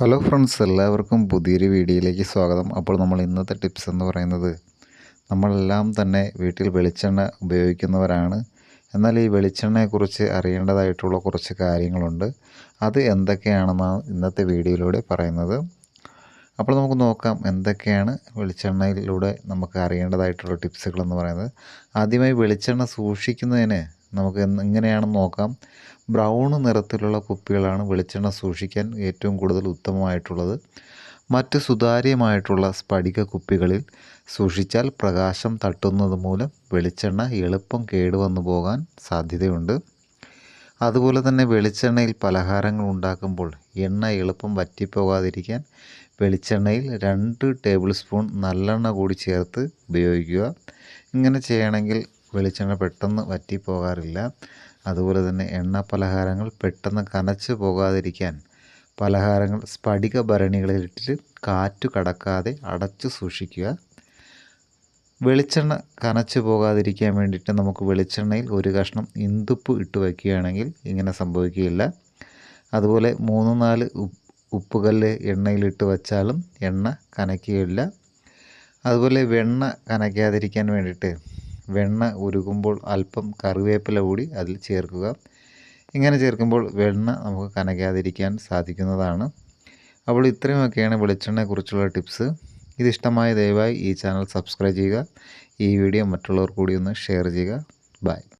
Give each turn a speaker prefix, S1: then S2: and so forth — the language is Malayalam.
S1: ഹലോ ഫ്രണ്ട്സ് എല്ലാവർക്കും പുതിയൊരു വീഡിയോയിലേക്ക് സ്വാഗതം. അപ്പോൾ നമ്മൾ ഇന്നത്തെ ടിപ്സ് എന്ന് പറയുന്നത് നമ്മളെല്ലാം തന്നെ വീട്ടിൽ വെളിച്ചെണ്ണ ഉപയോഗിക്കുന്നവരാണ്. എന്നാൽ ഈ വെളിച്ചെണ്ണയെക്കുറിച്ച് അറിയേണ്ടതായിട്ടുള്ള കുറച്ച് കാര്യങ്ങളുണ്ട്. അത് എന്തൊക്കെയാണെന്നാണ് ഇന്നത്തെ വീഡിയോയിലൂടെ പറയുന്നത്. അപ്പോൾ നമുക്ക് നോക്കാം എന്തൊക്കെയാണ് വെളിച്ചെണ്ണയിലൂടെ നമുക്ക് അറിയേണ്ടതായിട്ടുള്ള ടിപ്സുകളെന്ന് പറയുന്നത്. ആദ്യമായി വെളിച്ചെണ്ണ സൂക്ഷിക്കുന്നതിന് നമുക്ക് എങ്ങനെയാണെന്ന് നോക്കാം. ബ്രൗൺ നിറത്തിലുള്ള കുപ്പികളാണ് വെളിച്ചെണ്ണ സൂക്ഷിക്കാൻ ഏറ്റവും കൂടുതൽ ഉത്തമമായിട്ടുള്ളത്. മറ്റ് സുതാര്യമായിട്ടുള്ള സ്ഫടിക കുപ്പികളിൽ സൂക്ഷിച്ചാൽ പ്രകാശം തട്ടുന്നത് മൂലം വെളിച്ചെണ്ണ എളുപ്പം കേടുവന്നു പോകാൻ സാധ്യതയുണ്ട്. അതുപോലെ തന്നെ വെളിച്ചെണ്ണയിൽ പലഹാരങ്ങൾ ഉണ്ടാക്കുമ്പോൾ എണ്ണ എളുപ്പം വറ്റിപ്പോകാതിരിക്കാൻ വെളിച്ചെണ്ണയിൽ രണ്ട് ടേബിൾ സ്പൂൺ നല്ലെണ്ണ കൂടി ചേർത്ത് ഉപയോഗിക്കുക. ഇങ്ങനെ ചെയ്യണമെങ്കിൽ വെളിച്ചെണ്ണ പെട്ടെന്ന് വറ്റിപ്പോകാറില്ല. അതുപോലെ തന്നെ എണ്ണ പലഹാരങ്ങൾ പെട്ടെന്ന് കനച്ചു പോകാതിരിക്കാൻ പലഹാരങ്ങൾ സ്ഫടിക ഭരണികളിലിട്ട് കാറ്റു കടക്കാതെ അടച്ചു സൂക്ഷിക്കുക. വെളിച്ചെണ്ണ കനച്ചു പോകാതിരിക്കാൻ വേണ്ടിയിട്ട് നമുക്ക് വെളിച്ചെണ്ണയിൽ ഒരു കഷ്ണം ഇന്തുപ്പ് ഇട്ട് വയ്ക്കുകയാണെങ്കിൽ ഇങ്ങനെ സംഭവിക്കുകയില്ല. അതുപോലെ മൂന്ന് നാല് ഉപ്പുകല്ല് എണ്ണയിലിട്ട് വച്ചാലും എണ്ണ കനയ്ക്കുകയില്ല അതുപോലെ വെണ്ണ കനയ്ക്കാതിരിക്കാൻ വേണ്ടിയിട്ട് വെണ്ണ ഉരുകുമ്പോൾ അല്പം കറിവേപ്പില കൂടി അതിൽ ചേർക്കുക. ഇങ്ങനെ ചേർക്കുമ്പോൾ വെണ്ണ നമുക്ക് കനകാതിരിക്കാൻ സാധിക്കുന്നതാണ്. അപ്പോൾ ഇത്രയുമൊക്കെയാണ് വെളിച്ചെണ്ണയെക്കുറിച്ചുള്ള ടിപ്സ്. ഇതിഷ്ടമായ ദയവായി ഈ ചാനൽ സബ്സ്ക്രൈബ് ചെയ്യുക. ഈ വീഡിയോ മറ്റുള്ളവർ കൂടി ഒന്ന് ഷെയർ ചെയ്യുക. ബൈ.